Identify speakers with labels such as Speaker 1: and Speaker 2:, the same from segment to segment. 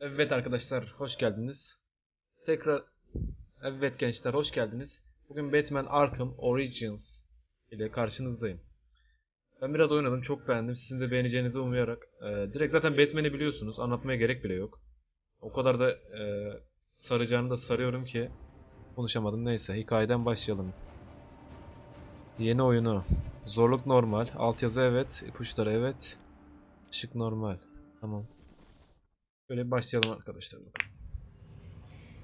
Speaker 1: Evet arkadaşlar hoş geldiniz. Tekrar evet gençler hoş geldiniz. Bugün Batman Arkham Origins ile karşınızdayım. Ben biraz oynadım çok beğendim. Sizin de beğeneceğinizi umuyarak. e, direkt zaten Batman'i biliyorsunuz. Anlatmaya gerek bile yok. O kadar da e, saracağını da sarıyorum ki konuşamadım. Neyse hikayeden başlayalım. Yeni oyunu. Zorluk normal. Altyazı evet. İpuçları evet. Işık normal. Tamam. Böyle bir başlayalım arkadaşlar.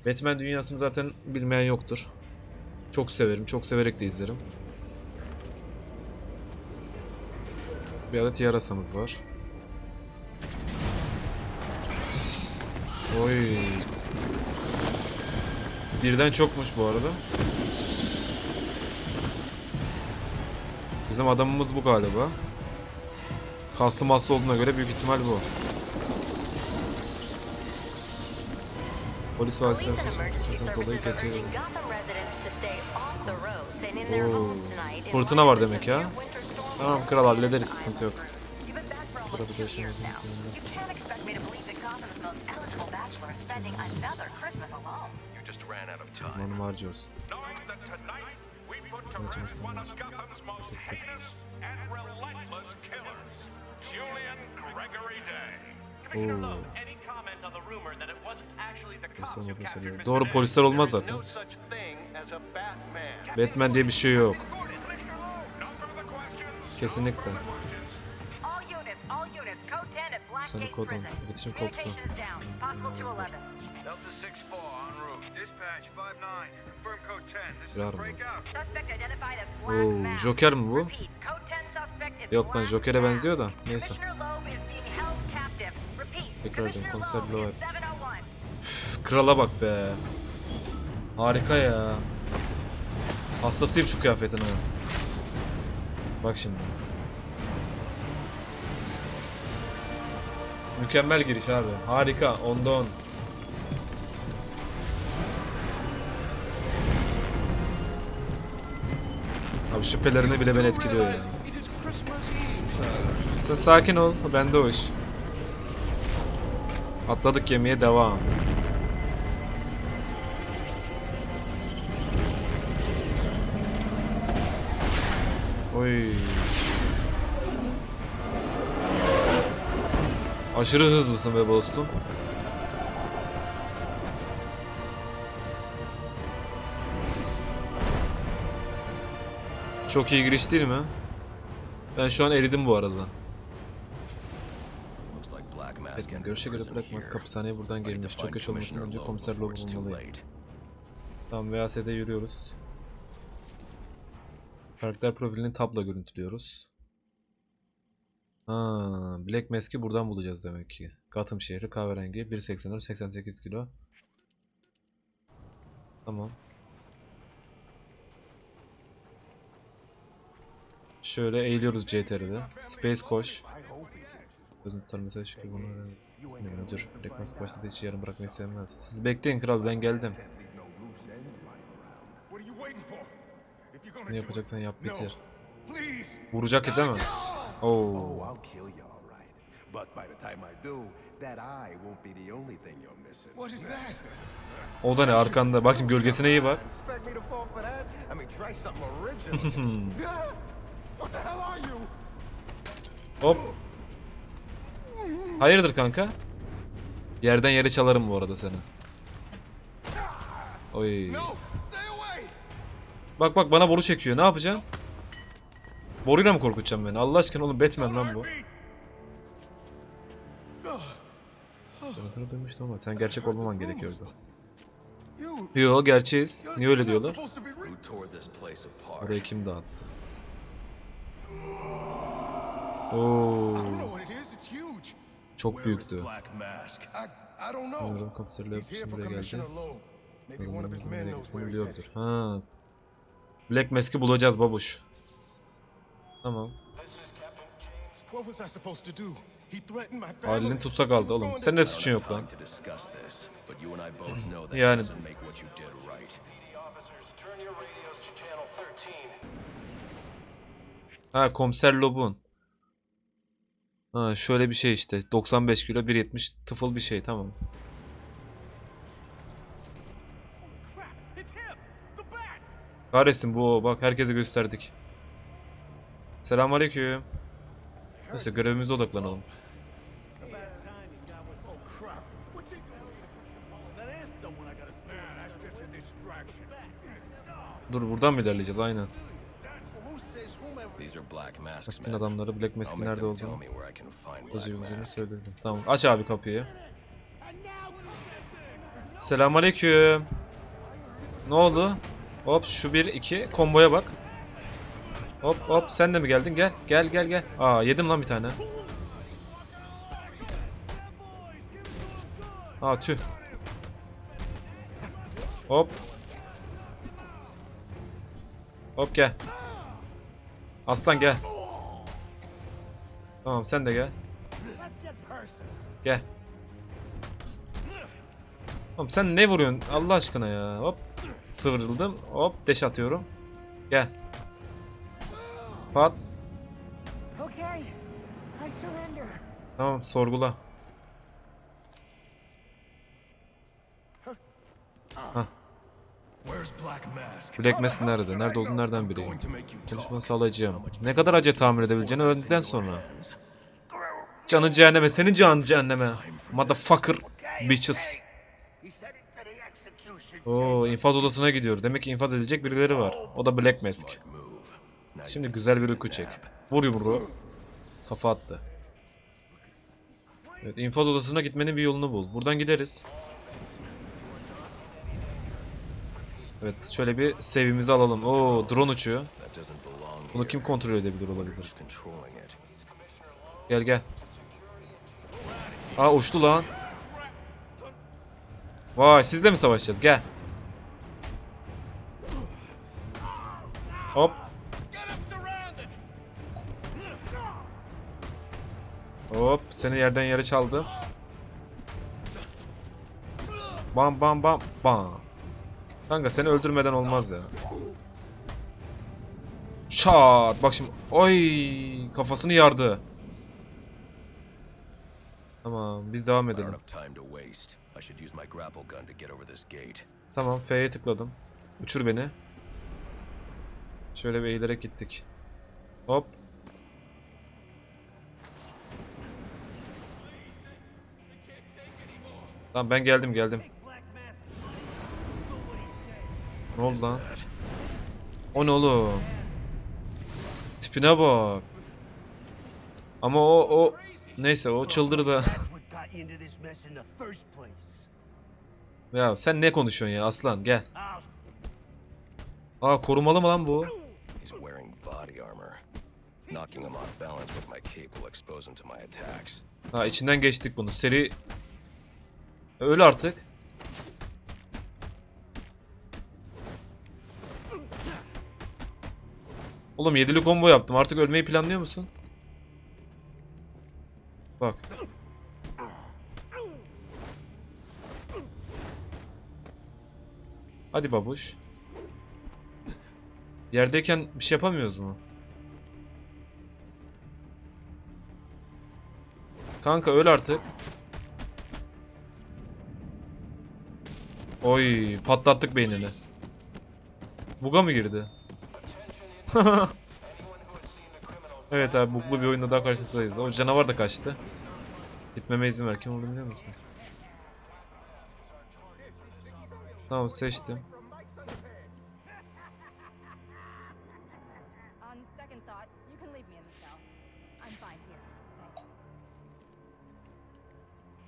Speaker 1: Batman dünyasını zaten bilmeyen yoktur. Çok severim, çok severek de izlerim. Bir adet yarasamız var. Oy. Birden çokmuş bu arada. Bizim adamımız bu galiba. Kaslı maslı olduğuna göre büyük ihtimal bu.
Speaker 2: Their
Speaker 1: Oo.
Speaker 2: homes tonight in
Speaker 1: Fırtına var demek ya. Tamam kral hallederiz sıkıntı yok. Burada bir
Speaker 3: time.
Speaker 1: Zamanımı harcıyoruz.
Speaker 4: Julian Gregory Day.
Speaker 5: Commissioner
Speaker 1: Oo.
Speaker 5: Loeb, any comment on the rumor that it wasn't actually the
Speaker 1: Polis
Speaker 5: cops who
Speaker 1: olmadığını
Speaker 5: captured
Speaker 1: söylüyor.
Speaker 5: Mr.
Speaker 1: Doğru polisler olmaz zaten.
Speaker 3: Batman.
Speaker 1: Diye bir şey yok. Kesinlikle.
Speaker 6: All units, all units, code 10 at Blackgate
Speaker 1: Sana kodum, iletişim komutu.
Speaker 6: Communications down. Possible to 11.
Speaker 3: Delta 6-4 en route.
Speaker 4: Dispatch 5-9, confirm code 10. This
Speaker 1: Var mı? Oo. Joker mi bu?
Speaker 6: Repeat, code 10 suspect is
Speaker 1: Yok lan Joker'e benziyor da. Neyse.
Speaker 6: İs 701.
Speaker 1: Üf, Krala bak be. Harika ya. Hastasıyım şu kıyafetine. Bak şimdi. Mükemmel giriş abi. Harika. Onda on. Abi şüphelerini bile beni etkiliyor ya. Sen sakin ol. Bende o iş. Atladık gemiye devam. Oy. Aşırı hızlısın be dostum. Çok iyi giriş değil mi? Ben şu an eridim bu arada. Görüşe göre
Speaker 3: prison
Speaker 1: bırakmaz
Speaker 3: here.
Speaker 1: kapıshaneye buradan gelmiş. Çok geç
Speaker 3: Commissioner
Speaker 1: önce komiser
Speaker 3: too
Speaker 1: bulmalıyım. Tamam VAS'de yürüyoruz. Karakter profilini tabla görüntülüyoruz. Ha, Black Mask'i buradan bulacağız demek ki. Gotham şehri kahverengi 1.84 88 kilo. Tamam. Şöyle eğiliyoruz CTR'de. Space koş. Gözün tutarması şükür bunu Ne müdür? Black Mask başladığı için yarım bırakmayı sevmez. Siz bekleyin kral ben geldim. Ne yapacaksan yap bitir. Vuracak değil mi? Oo.
Speaker 7: Oh, I'll kill you all right. But by the time I do, that eye won't be the only thing you're missing.
Speaker 4: What is that?
Speaker 1: O da ne arkanda? Bak şimdi gölgesine iyi bak.
Speaker 7: Expect me to fall for that? I mean, try something original.
Speaker 4: What the hell are you?
Speaker 1: Hop. Hayırdır kanka? Yerden yere çalarım bu arada seni. Oy. Bak bak bana boru çekiyor. Ne yapacaksın? Boruyla mı korkutacaksın beni? Allah aşkına oğlum Batman lan bu. Sonradan duymuştum ama sen gerçek olmaman gerekiyordu. Yo gerçeğiz. Niye öyle diyorlar? Orayı kim dağıttı? Oo. Çok büyüktü.
Speaker 4: He's here for
Speaker 1: buraya geldi. Biliyordur. Ha. Black Mask'i bulacağız babuş. Tamam. Ailenin tutsak aldı oğlum. Sen ne suçun yok lan? Yani-
Speaker 3: doesn't make what you did right.
Speaker 1: Ha komiser Lobun. Ha şöyle bir şey işte. 95 kilo 1.70 tıfıl bir şey tamam. Kahretsin bu. Bak herkese gösterdik. Selamünaleyküm. Neyse görevimize odaklanalım. Dur buradan mı ilerleyeceğiz? Aynen. Maskin adamları Black Mask'in nerede olduğunu. Özür
Speaker 3: Mask.
Speaker 1: söyledim. Tamam aç abi kapıyı. Selamünaleyküm. Ne oldu? Hop şu bir iki komboya bak. Hop hop sen de mi geldin? Gel gel gel gel. Aa yedim lan bir tane. Aa tüh. Hop. Hop gel. Aslan gel. Tamam sen de gel. Gel. Oğlum sen ne vuruyorsun Allah aşkına ya. Hop. Sıvrıldım. Hop deş atıyorum. Gel. Pat. Tamam sorgula.
Speaker 3: Black Mask?
Speaker 1: Nerede? Nerede olduğunu nereden bileyim?
Speaker 3: Going to make you talk.
Speaker 1: Çalışma sağlayacağım. Ne kadar acı tamir edebileceğini öğrendikten sonra. Canı cehenneme, senin canın cehenneme. Motherfucker bitches. Oo infaz odasına gidiyor. Demek ki infaz edilecek birileri var. O da Black Mask. Şimdi güzel bir uyku çek. Vur yumruğu. Kafa attı. Evet, infaz odasına gitmenin bir yolunu bul. Buradan gideriz. Evet, şöyle bir save'imizi alalım. Oo, drone uçuyor. Bunu kim kontrol edebilir olabilir? Gel gel. Aa uçtu lan. Vay sizle mi savaşacağız? Gel. Hop. Hop seni yerden yere çaldım. Bam bam bam bam. Kanka seni öldürmeden olmaz ya. Şat bak şimdi. Oy kafasını yardı. Tamam biz devam edelim. Tamam F'ye tıkladım. Uçur beni. Şöyle bir eğilerek gittik. Hop. Tamam ben geldim geldim. Ne oldu lan? O ne oğlum? Tipine bak. Ama o o neyse o çıldırdı. Ya sen ne konuşuyorsun ya aslan gel. Aa korumalı mı lan bu? Ha içinden geçtik bunu. Seri Öl artık. Oğlum yedili combo yaptım. Artık ölmeyi planlıyor musun? Bak. Hadi babuş. Yerdeyken bir şey yapamıyoruz mu? Kanka öl artık. Oy patlattık beynini. Buga mı girdi? evet abi buglu bir oyunda daha karşınızdayız. O canavar da kaçtı. Gitmeme izin ver. Kim olduğunu biliyor musun? Tamam seçtim.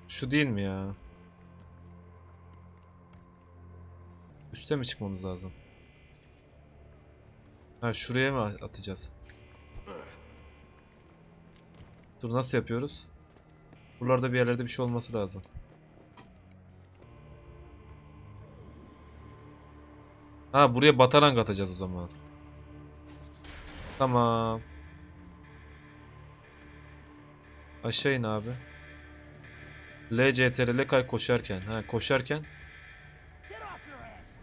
Speaker 1: Şu değil mi ya? Üste mi çıkmamız lazım? Ha şuraya mı atacağız? Dur nasıl yapıyoruz? Buralarda bir yerlerde bir şey olması lazım. Ha buraya batarang atacağız o zaman. Tamam. Aşağı in abi. L, CTRL kay koşarken. Ha koşarken.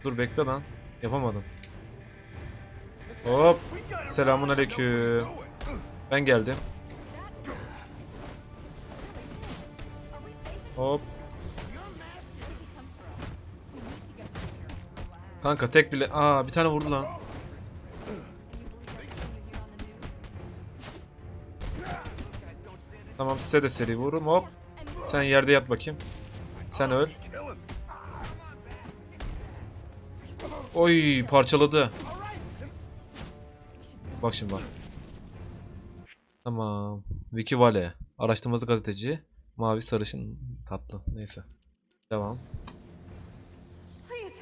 Speaker 1: Dur bekle lan. Yapamadım. Hop. Selamun aleyküm. Ben geldim. Hop. Kanka tek bile... Aa bir tane vurdu lan. Tamam size de seri vururum hop. Sen yerde yat bakayım. Sen öl. Oy parçaladı. Bak şimdi bak. Tamam. Vicky Vale. Araştırmacı gazeteci. Mavi sarışın tatlı. Neyse. Devam.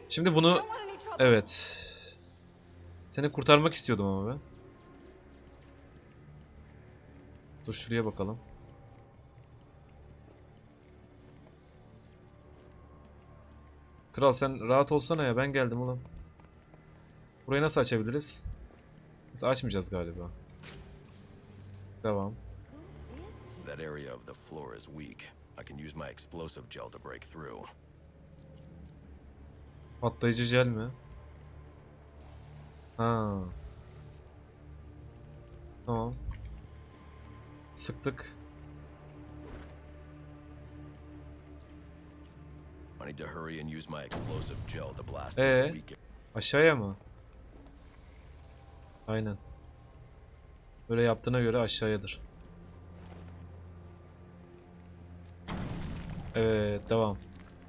Speaker 1: Şimdi bunu evet. Seni kurtarmak istiyordum ama ben. Dur şuraya bakalım. Kral sen rahat olsana ya ben geldim oğlum. Burayı nasıl açabiliriz? Biz açmayacağız galiba. Devam.
Speaker 3: That area of the floor is weak. I can use my explosive gel to break through.
Speaker 1: Patlayıcı jel mi? Ha. Tamam. Sıktık.
Speaker 3: I need to hurry and use my explosive gel to blast
Speaker 1: Ee? Aşağıya mı? Aynen. Böyle yaptığına göre aşağıyadır. Evet, devam.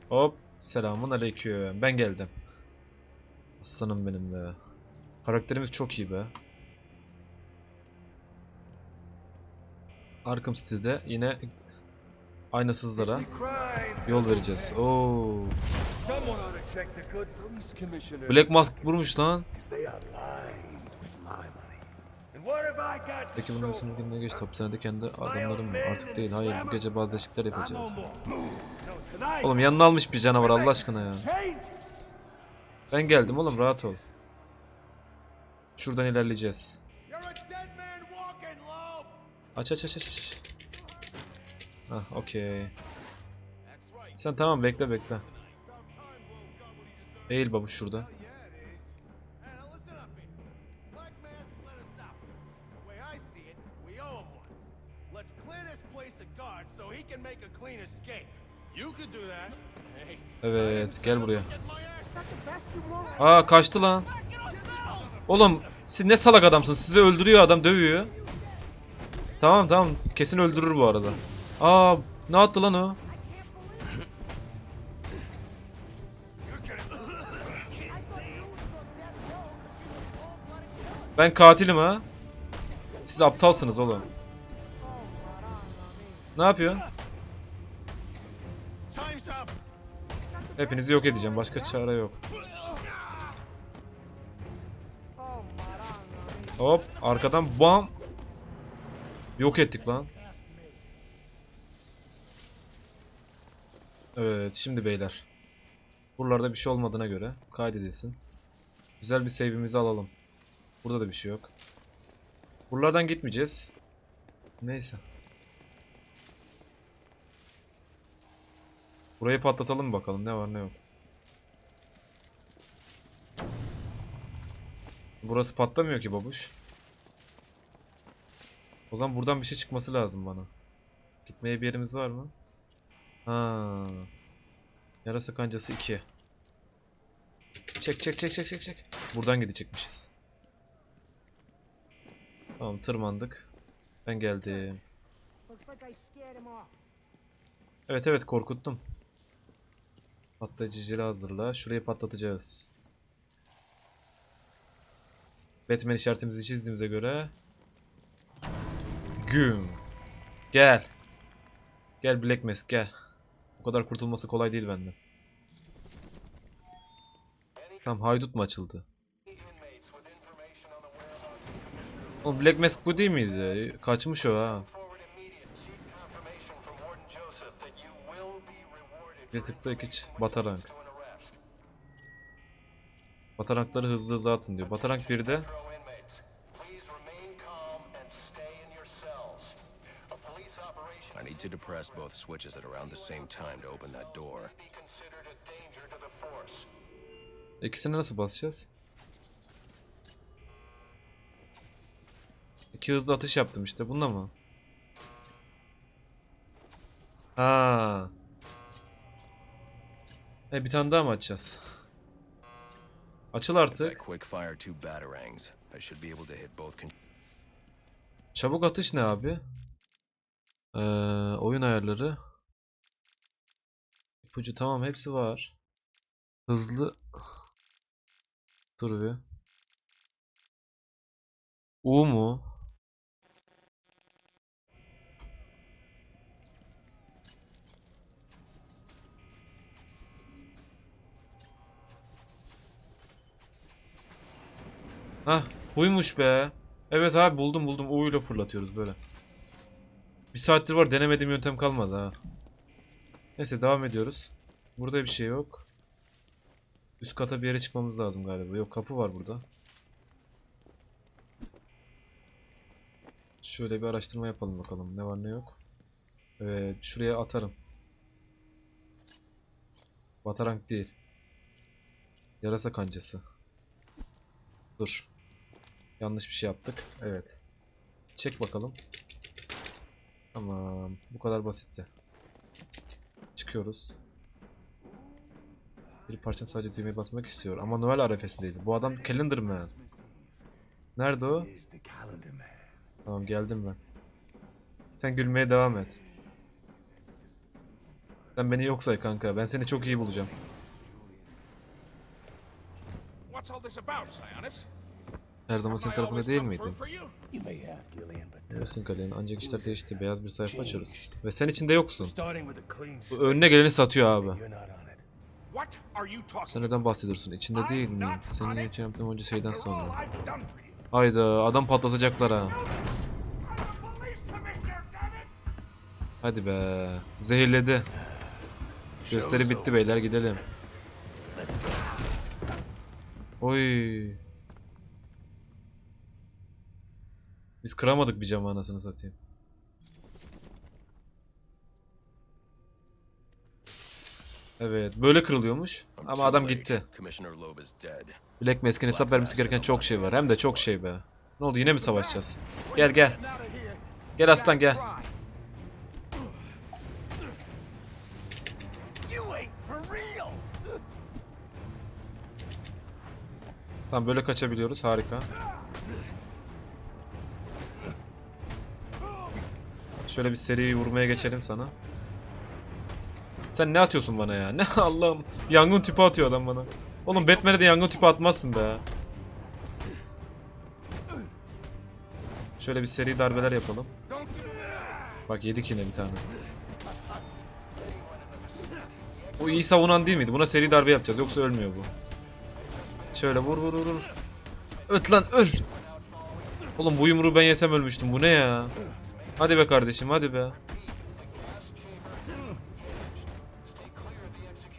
Speaker 1: Hop, selamun aleyküm. Ben geldim. Aslanım benim be. Karakterimiz çok iyi be. Arkham City'de yine aynasızlara yol vereceğiz. Oo. Black Mask vurmuş lan. Peki
Speaker 8: it?
Speaker 1: gün ne geçti? Hapishanede kendi adamlarım mı? Artık değil. Hayır bu gece bazı değişiklikler yapacağız. Oğlum yanına almış bir canavar Allah aşkına ya. Ben geldim oğlum rahat ol. Şuradan ilerleyeceğiz. Aç aç aç aç aç. Ah okey. Sen tamam bekle bekle. Eğil babuş şurada. Evet gel buraya. Aa kaçtı lan. Oğlum siz ne salak adamsınız. Sizi öldürüyor adam dövüyor. Tamam tamam kesin öldürür bu arada. Aa ne attı lan o? Ben katilim ha. Siz aptalsınız oğlum. Ne yapıyor? Hepinizi yok edeceğim. Başka çare yok. Hop arkadan bam. Yok ettik lan. Evet şimdi beyler. Buralarda bir şey olmadığına göre kaydedilsin. Güzel bir save'imizi alalım. Burada da bir şey yok. Buralardan gitmeyeceğiz. Neyse. Burayı patlatalım bakalım ne var ne yok. Burası patlamıyor ki babuş. O zaman buradan bir şey çıkması lazım bana. Gitmeye bir yerimiz var mı? Ha. Yarasa kancası 2. Çek çek çek çek çek çek. Buradan gidecekmişiz. Tamam tırmandık. Ben geldim. Evet evet korkuttum. Patlayıcı jeli hazırla. Şurayı patlatacağız. Batman işaretimizi çizdiğimize göre Güm. Gel. Gel Black Mask gel. O kadar kurtulması kolay değil benden. Tamam haydut mu açıldı? Oğlum Black Mask bu değil miydi? Kaçmış o ha. Bir tıkta iki ç- batarank. Batarankları hızlı hızlı atın diyor. Batarank 1'de
Speaker 3: I need to depress both switches at around the same time to open that door.
Speaker 1: ikisini nasıl basacağız? İki hızlı atış yaptım işte. Bunda mı? Ha. E bir tane daha mı açacağız? Açıl artık. Çabuk atış ne abi? Ee, oyun ayarları. İpucu tamam hepsi var. Hızlı. Dur bir. U mu? Hah buymuş be. Evet abi buldum buldum. U ile fırlatıyoruz böyle. Bir saattir var denemediğim yöntem kalmadı ha. Neyse devam ediyoruz. Burada bir şey yok. Üst kata bir yere çıkmamız lazım galiba. Yok kapı var burada. Şöyle bir araştırma yapalım bakalım. Ne var ne yok. Evet şuraya atarım. Batarank değil. Yarasa kancası. Dur. Yanlış bir şey yaptık. Evet. Çek bakalım. Tamam. Bu kadar basitti. Çıkıyoruz. Bir parçam sadece düğmeye basmak istiyor. Ama Noel arefesindeyiz. Bu adam Calendar Man. Nerede o? Tamam geldim ben. Sen gülmeye devam et. Sen beni yok say kanka. Ben seni çok iyi bulacağım.
Speaker 4: What's all this about, Sionis?
Speaker 1: Her zaman senin tarafında değil miydim?
Speaker 7: You may have, Gillian, but
Speaker 1: Biliyorsun Galen ancak işler değişti. Beyaz bir sayfa açıyoruz. Ve sen içinde yoksun.
Speaker 7: starting with a clean
Speaker 1: Bu önüne geleni satıyor abi.
Speaker 7: you're not on it.
Speaker 4: What are you talking
Speaker 1: Sen neden bahsediyorsun? İçinde değil mi? Senin için yaptığım onca şeyden sonra.
Speaker 4: I've done for you.
Speaker 1: Hayda adam patlatacaklar ha. Hadi be. Zehirledi. Gösteri bitti beyler gidelim. Oy. Biz kıramadık bir camı anasını satayım. Evet, böyle kırılıyormuş. Ama adam gitti. Black Mask'in hesap vermesi gereken çok şey var. Hem de çok şey be. Ne oldu yine mi savaşacağız? Gel gel. Gel aslan gel. Tamam böyle kaçabiliyoruz. Harika. Şöyle bir seri vurmaya geçelim sana. Sen ne atıyorsun bana ya? Ne Allah'ım. Yangın tüpü atıyor adam bana. Oğlum Batman'e de yangın tüpü atmazsın be. Şöyle bir seri darbeler yapalım. Bak yedik yine bir tane. O iyi savunan değil miydi? Buna seri darbe yapacağız. Yoksa ölmüyor bu. Şöyle vur vur vur vur. Öt lan öl. Oğlum bu yumruğu ben yesem ölmüştüm. Bu ne ya? Hadi be kardeşim hadi be.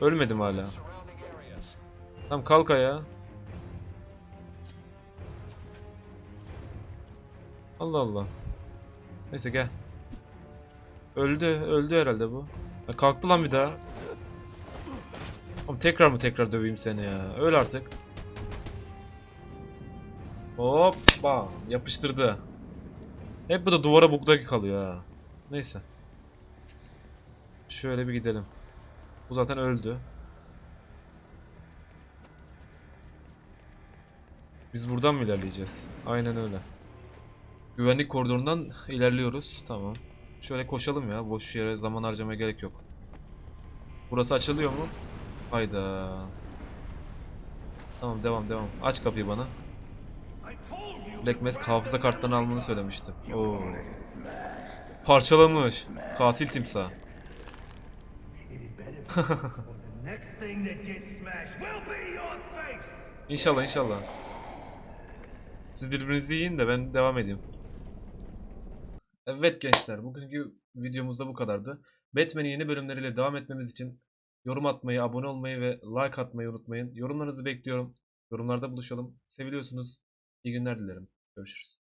Speaker 1: Ölmedim hala. Tamam kalk ayağa. Allah Allah. Neyse gel. Öldü, öldü herhalde bu. Ha, kalktı lan bir daha. Oğlum tekrar mı tekrar döveyim seni ya? Öl artık. Hoppa yapıştırdı. Hep bu da duvara bukta kalıyor ha. Neyse. Şöyle bir gidelim. Bu zaten öldü. Biz buradan mı ilerleyeceğiz? Aynen öyle. Güvenlik koridorundan ilerliyoruz. Tamam. Şöyle koşalım ya. Boş yere zaman harcamaya gerek yok. Burası açılıyor mu? Hayda. Tamam devam devam. Aç kapıyı bana. Black Mask hafıza kartlarını almanı söylemiştim. Oo. Parçalamış. Katil timsah. İnşallah inşallah. Siz birbirinizi yiyin de ben devam edeyim. Evet gençler bugünkü videomuzda bu kadardı. Batman'in yeni bölümleriyle devam etmemiz için yorum atmayı, abone olmayı ve like atmayı unutmayın. Yorumlarınızı bekliyorum. Yorumlarda buluşalım. Seviliyorsunuz. İyi günler dilerim. Görüşürüz.